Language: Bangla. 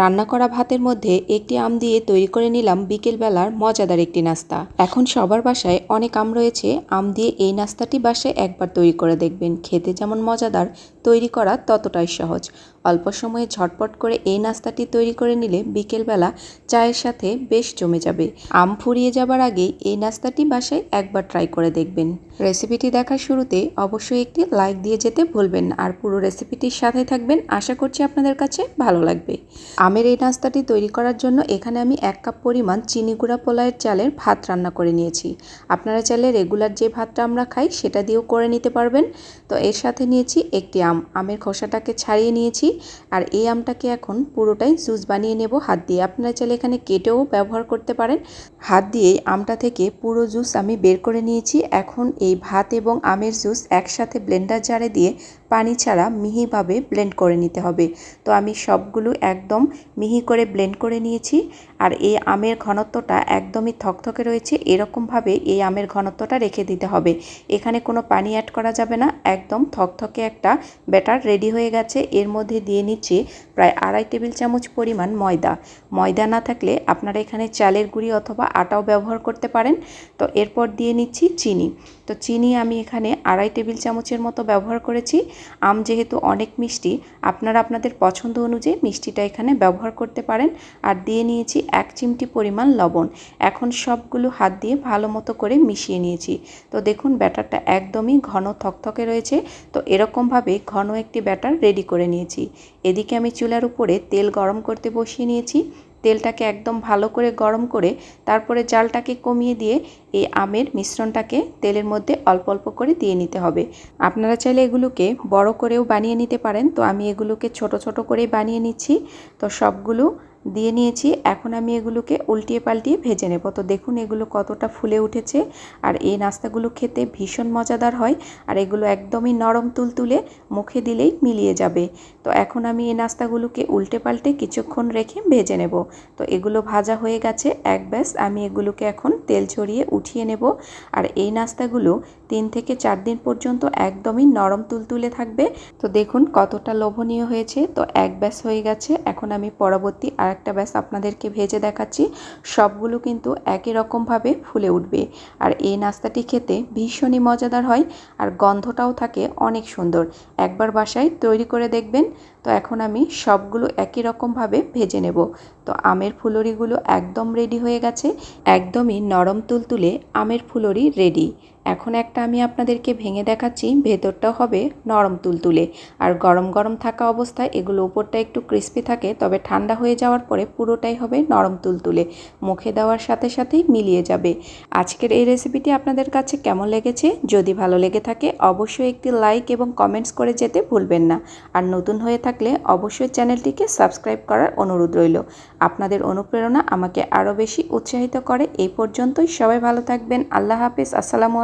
রান্না করা ভাতের মধ্যে একটি আম দিয়ে তৈরি করে নিলাম বিকেলবেলার মজাদার একটি নাস্তা। এখন সবার বাসায় অনেক আম রয়েছে, আম দিয়ে এই নাস্তাটি বাসায় একবার তৈরি করে দেখবেন। খেতে যেমন মজাদার তৈরি করা ততটাই সহজ। অল্প সময়ে ঝটপট করে এই নাস্তাটি তৈরি করে নিলে বিকেলবেলা চায়ের সাথে বেশ জমে যাবে। আম ফুরিয়ে যাবার আগেই এই নাস্তাটি বাসায় একবার ট্রাই করে দেখবেন। রেসিপিটি দেখার শুরুতে অবশ্যই একটি লাইক দিয়ে যেতে ভুলবেন আর পুরো রেসিপিটির সাথে থাকবেন। আশা করছি আপনাদের কাছে ভালো লাগবে। আমের এই নাস্তাটি তৈরি করার জন্য এখানে আমি এক কাপ পরিমাণ চিনি গুঁড়া পোলায়ের চালের ভাত রান্না করে নিয়েছি। আপনারা চাইলে রেগুলার যে ভাতটা আমরা খাই সেটা দিয়েও করে নিতে পারবেন। তো এর সাথে নিয়েছি একটি আম, আমের খোসাটাকে ছাড়িয়ে নিয়েছি আর এই আমটাকে এখন পুরোটাই জুস বানিয়ে নেব হাত দিয়ে। আপনারা চাইলে এখানে কেটেও ব্যবহার করতে পারেন। হাত দিয়ে আমটা থেকে পুরো জুস আমি বের করে নিয়েছি। এখন এই ভাত এবং আমের জুস একসাথে ব্লেন্ডার জারে দিয়ে পানি ছাড়া মিহিভাবে ব্লেন্ড করে নিতে হবে। তো আমি সবগুলো একদম মিহি করে ব্লেন্ড করে নিয়েছি আর এই আমের ঘনত্বটা একদমই থকথকে রয়েছে। এরকমভাবে এই আমের ঘনত্বটা রেখে দিতে হবে। এখানে কোনো পানি অ্যাড করা যাবে না। একদম থকথকে একটা ব্যাটার রেডি হয়ে গেছে। এর মধ্যে দিয়ে নিচ্ছি প্রায় আড়াই টেবিল চামচ পরিমাণ ময়দা। ময়দা না থাকলে আপনারা এখানে চালের গুঁড়ি অথবা আটাও ব্যবহার করতে পারেন। তো এরপর দিয়ে নিচ্ছি চিনি। তো চিনি আমি এখানে আড়াই টেবিল চামচের মতো ব্যবহার করেছি। আম যেহেতু অনেক মিষ্টি, আপনারা আপনাদের পছন্দ অনুযায়ী মিষ্টিটা এখানে ব্যবহার করতে পারেন। আর দিয়ে নিয়েছি এক চিমটি পরিমাণ লবণ। এখন সবগুলো হাত দিয়ে ভালো মতো করে মিশিয়ে নিয়েছি। তো দেখুন ব্যাটারটা একদমই ঘন থকথকে রয়েছে। তো এরকমভাবে ঘন একটি ব্যাটার রেডি করে নিয়েছি। এদিকে আমি চুলার উপরে তেল গরম করতে বসিয়ে নিয়েছি। তেলটাকে একদম ভালো করে গরম করে তারপরে জালটাকে কমিয়ে দিয়ে এই আমের মিশ্রণটাকে তেলের মধ্যে অল্প অল্প করে দিয়ে নিতে হবে। আপনারা চাইলে এগুলোকে বড় করেও বানিয়ে নিতে পারেন। তো আমি এগুলোকে ছোট ছোট করেই বানিয়ে নিচ্ছি। তো সবগুলো দিয়ে নিয়েছি। এখন আমি এগুলোকে উল্টিয়ে পাল্টিয়ে ভেজে নেব। তো দেখুন এগুলো কতটা ফুলে উঠেছে। আর এই নাস্তাগুলো খেতে ভীষণ মজাদার হয়। আর এগুলো একদমই নরম তুলতুলে মুখে দিলেই মিলিয়ে যাবে। তো এখন আমি এই নাস্তাগুলোকে উল্টে পাল্টে কিছুক্ষণ রেখে ভেজে নেব। তো এগুলো ভাজা হয়ে গেছে। এক ব্যাস, আমি এগুলোকে এখন তেল ছড়িয়ে উঠিয়ে নেব। আর এই নাস্তাগুলো তিন থেকে চার দিন পর্যন্ত একদমই নরম তুলতুলে থাকবে। তো দেখুন কতটা লোভনীয় হয়েছে। তো এক ব্যাস হয়ে গেছে। এখন আমি পরবর্তী আর একটা ব্যাস আপনাদেরকে ভেজে দেখাচ্ছি। সবগুলো কিন্তু একই রকমভাবে ফুলে উঠবে। আর এই নাস্তাটি খেতে ভীষণই মজাদার হয় আর গন্ধটাও থাকে অনেক সুন্দর। একবার বাসায় তৈরি করে দেখবেন। তো এখন আমি সবগুলো একই রকমভাবে ভেজে নেব। তো আমের ফুলরিগুলো একদম রেডি হয়ে গেছে। একদমই নরম তুলতুলে আমের ফুলরি রেডি এখন একটা আমি আপনাদেরকে ভেঙে দেখাচ্ছি, ভেতরটা হবে নরম তুলতুলে। আর গরম গরম থাকা অবস্থায় এগুলো উপরটা একটু ক্রিস্পি থাকে, তবে ঠান্ডা হয়ে যাওয়ার পরে পুরোটাই হবে নরম তুলতুলে। মুখে দেওয়ার সাথে সাথেই মিলিয়ে যাবে। আজকের এই রেসিপিটি আপনাদের কাছে কেমন লেগেছে? যদি ভালো লেগে থাকে, অবশ্যই একটি লাইক এবং কমেন্টস করে যেতে ভুলবেন না। আর নতুন হয়ে থাকলে অবশ্যই চ্যানেলটিকে সাবস্ক্রাইব করার অনুরোধ রইল। আপনাদের অনুপ্রেরণা আমাকে আরও বেশি উৎসাহিত করে। এই পর্যন্তই সবাই ভালো থাকবেন। আল্লাহ হাফিজ। আসসালামু